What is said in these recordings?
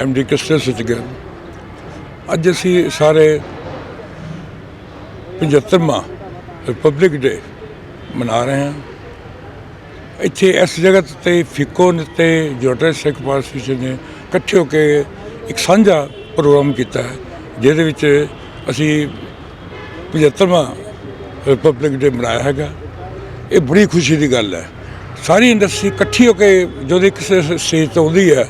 MD crystal ਸਚਗਨ ਅੱਜ ਅਸੀਂ ਸਾਰੇ 75ਵਾਂ ਰਿਪਬਲਿਕ ਡੇ ਮਨਾ ਰਹੇ ਹਾਂ। ਇੱਥੇ ਇਸ ਜਗ੍ਹਾ ਤੇ ਫਿਕੋ ਨੇ ਤੇ ਜੋਟਰ ਸਿੱਖ ਪਾਰਟੀ ਨੇ ਇਕੱਠੇ ਹੋ ਕੇ ਇੱਕ ਸਾਂਝਾ ਪ੍ਰੋਗਰਾਮ ਕੀਤਾ ਹੈ, ਜਿਹਦੇ ਵਿੱਚ ਅਸੀਂ 75ਵਾਂ ਰਿਪਬਲਿਕ ਡੇ ਮਨਾਇਆ ਹੈਗਾ। ਇਹ ਬੜੀ ਖੁਸ਼ੀ ਦੀ ਗੱਲ ਹੈ। ਸਾਰੀ ਇੰਡਸਟਰੀ ਇਕੱਠੀ ਹੋ ਕੇ ਜਦੋਂ ਕਿਸੇ ਸਟੇਜ ਤੋਂ ਆਉਂਦੀ ਹੈ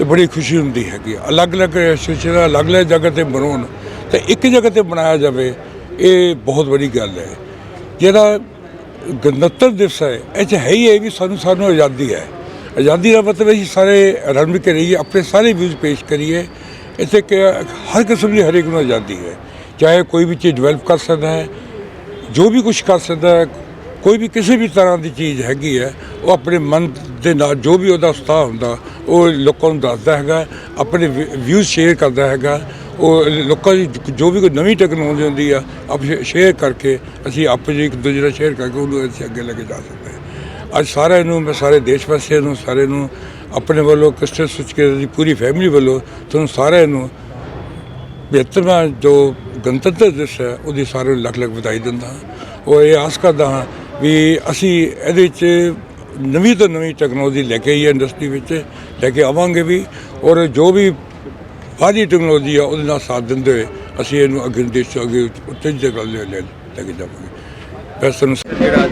ਤੇ ਬੜੀ ਖੁਸ਼ੀ ਹੁੰਦੀ ਹੈਗੀ ਅਲੱਗ-ਅਲੱਗ ਐਸੋਸੀਏਸ਼ਨ ਅਲੱਗ-ਅਲੱਗ ਜਗ੍ਹਾ ਤੇ ਬਣਾਉਣ ਤੇ ਇੱਕ ਜਗ੍ਹਾ ਤੇ ਬਣਾਇਆ ਜਾਵੇ, ਇਹ ਬਹੁਤ ਵੱਡੀ ਗੱਲ ਹੈ। ਜਿਹੜਾ ਗਣਤੰਤਰ ਦਿਵਸ ਹੈ, ਇਹ 'ਚ ਹੈ ਹੀ ਇਹ ਵੀ ਸਾਨੂੰ ਸਾਨੂੰ ਆਜ਼ਾਦੀ ਹੈ। ਆਜ਼ਾਦੀ ਦਾ ਮਤਲਬ ਹੈ ਅਸੀਂ ਸਾਰੇ ਰਲ ਮਿਲ ਕੇ ਰਹੀਏ, ਆਪਣੇ ਸਾਰੇ ਵਿਊਜ਼ ਪੇਸ਼ ਕਰੀਏ। ਇੱਥੇ ਕਿ ਹਰ ਕਿਸਮ ਦੀ ਹਰੇਕ ਨੂੰ ਆਜ਼ਾਦੀ ਹੈ। ਚਾਹੇ ਕੋਈ ਵੀ ਚੀਜ਼ ਡਿਵੈਲਪ ਕਰ ਸਕਦਾ ਹੈ, ਜੋ ਵੀ ਕੁਝ ਕਰ ਸਕਦਾ ਹੈ ਕੋਈ ਵੀ ਕਿਸੇ ਵੀ ਤਰ੍ਹਾਂ ਦੀ ਚੀਜ਼ ਹੈਗੀ ਹੈ, ਉਹ ਆਪਣੇ ਮਨ ਦੇ ਨਾਲ ਜੋ ਵੀ ਉਹਦਾ ਉਤਸ਼ਾਹ ਹੁੰਦਾ, ਉਹ ਲੋਕਾਂ ਨੂੰ ਦੱਸਦਾ ਹੈਗਾ, ਆਪਣੇ ਵਿਊਜ਼ ਸ਼ੇਅਰ ਕਰਦਾ ਹੈਗਾ, ਉਹ ਲੋਕਾਂ ਦੀ ਜੋ ਵੀ ਕੋਈ ਨਵੀਂ ਟੈਕਨੋਲੋਜੀ ਹੁੰਦੀ ਆ, ਆਪ ਸ਼ੇਅਰ ਕਰਕੇ ਅਸੀਂ ਆਪਸ ਵਿੱਚ ਇੱਕ ਦੂਜੇ ਨਾਲ ਸ਼ੇਅਰ ਕਰਕੇ ਉਹਨੂੰ ਅਸੀਂ ਅੱਗੇ ਲੈ ਕੇ ਜਾ ਸਕਦੇ ਹਾਂ। ਅੱਜ ਸਾਰਿਆਂ ਨੂੰ, ਮੈਂ ਸਾਰੇ ਦੇਸ਼ ਵਾਸੀਆਂ ਨੂੰ ਸਾਰੇ ਨੂੰ, ਆਪਣੇ ਵੱਲੋਂ ਕ੍ਰਿਸਟਲ ਸੁਚਕੇ ਦੀ ਪੂਰੀ ਫੈਮਿਲੀ ਵੱਲੋਂ ਤੁਹਾਨੂੰ ਸਾਰਿਆਂ ਨੂੰ 72ਵਾਂ ਜੋ ਗਣਤੰਤਰ ਦਿਵਸ ਹੈ, ਉਹਦੀ ਸਾਰਿਆਂ ਨੂੰ ਲੱਖ ਲੱਖ ਵਧਾਈ ਦਿੰਦਾ ਹਾਂ। ਉਹ ਇਹ ਆਸ ਕਰਦਾ ਹਾਂ ਵੀ ਅਸੀਂ ਇਹਦੇ ਵਿੱਚ ਨਵੀਂ ਤੋਂ ਨਵੀਂ ਟੈਕਨੋਲੋਜੀ ਲੈ ਕੇ ਆਈ ਹੈ ਇੰਡਸਟਰੀ ਵਿੱਚ ਲੈ ਕੇ ਆਵਾਂਗੇ ਵੀ ਔਰ ਜੋ ਵੀ ਬਾਹਰੀ ਟੈਕਨੋਲੋਜੀ ਆ ਉਹਦੇ ਨਾਲ ਸਾਥ ਦਿੰਦੇ ਹੋਏ ਅਸੀਂ ਇਹਨੂੰ ਅੱਗੇ ਦੇਸ਼ ਤੋਂ ਅੱਗੇ ਉੱਤੇ ਜਗ੍ਹਾ ਲੈ ਲੈ ਲੈ ਕੇ ਜਾਵਾਂਗੇ। ਬਸ ਤੁਹਾਨੂੰ ਜਿਹੜਾ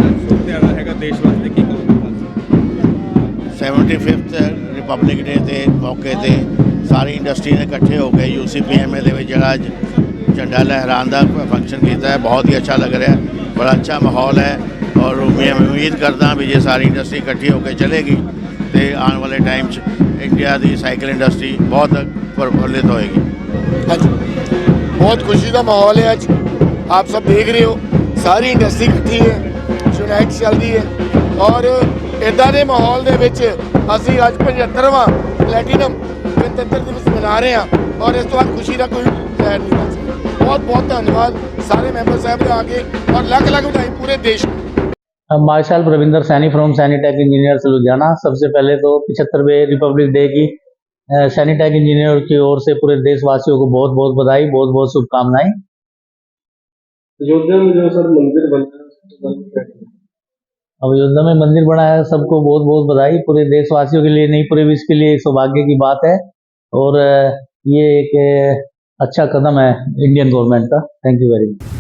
ਦਿਹਾੜਾ ਹੈਗਾ ਦੇਸ਼ ਵਾਸਤੇ ਕੀ ਕਹੋਗੇ? 75th ਰਿਪਬਲਿਕ ਡੇ ਦੇ ਮੌਕੇ ਤੇ ਸਾਰੀ ਇੰਡਸਟਰੀ ਨੇ ਇਕੱਠੇ ਹੋ ਕੇ ਯੂਸੀਪੀਐਮਏ ਦੇ ਵਿੱਚ ਜਿਹੜਾ ਅੱਜ ਝੰਡਾ ਲਹਿਰਾਉਣ ਦਾ ਫੰਕਸ਼ਨ ਕੀਤਾ ਹੈ। ਬਹੁਤ ਹੀ ਅੱਛਾ ਲੱਗ ਰਿਹਾ ਹੈ। ਬੜਾ ਅੱਛਾ ਮਾਹੌਲ ਹੈ। ਔਰ ਮੈਂ ਉਮੀਦ ਕਰਦਾ ਵੀ ਜੇ ਸਾਰੀ ਇੰਡਸਟਰੀ ਇਕੱਠੀ ਹੋ ਕੇ ਚੱਲੇਗੀ ਤੇ ਆਉਣ ਵਾਲੇ ਟਾਈਮ 'ਚ ਇੰਡੀਆ ਦੀ ਸਾਈਕਲ ਇੰਡਸਟਰੀ ਬਹੁਤ ਪ੍ਰਫੁੱਲਿਤ ਹੋਏਗੀ। ਅੱਜ ਬਹੁਤ ਖੁਸ਼ੀ ਦਾ ਮਾਹੌਲ ਹੈ ਅੱਜ। ਆਪ ਸਭ ਦੇਖ ਰਹੇ ਹੋ, ਸਾਰੀ ਇੰਡਸਟਰੀ ਇਕੱਠੀ ਹੈ ਯੂਨਾਈਟ ਚੱਲਦੀ ਹੈ। ਔਰ ਇਦਾਂ ਦੇ ਮਾਹੌਲ ਦੇ ਵਿੱਚ ਅਸੀਂ ਅੱਜ 75ਵਾਂ ਪਲੈਟੀਨਮ ਗਣਤੰਤਰ ਦਿਵਸ ਮਨਾ ਰਹੇ ਹਾਂ। ਔਰ ਇਸ ਤੋਂ ਬਾਅਦ ਖੁਸ਼ੀ ਦਾ ਕੋਈ ਜ਼ਹਿਰ ਨਹੀਂ ਬਹੁਤ ਬਹੁਤ ਧੰਨਵਾਦ ਸਾਰੇ ਮੈਂਬਰ ਸਾਹਿਬ ਦੇ ਆਗੇ ਔਰ ਲੱਖ ਲੱਖ ਵਧਾਈ ਪੂਰੇ ਦੇਸ਼ ਨੂੰ। Marshal Ravinder Saini from Sainitech engineers Ludhiana. सबसे पहले तो पिछहत्तरवें रिपब्लिक डे की सैनीटेक इंजीनियर की ओर से पूरे देशवासियों को बहुत बहुत बधाई बहुत बहुत शुभकामनाएँ। अयोध्या में जो सर मंदिर बना है अब अयोध्या में मंदिर बना है सबको बहुत बहुत बधाई। पूरे देशवासियों के लिए नहीं पूरे विश्व के लिए एक सौभाग्य की बात है। और ये एक अच्छा कदम है इंडियन गवर्नमेंट का। Thank you very much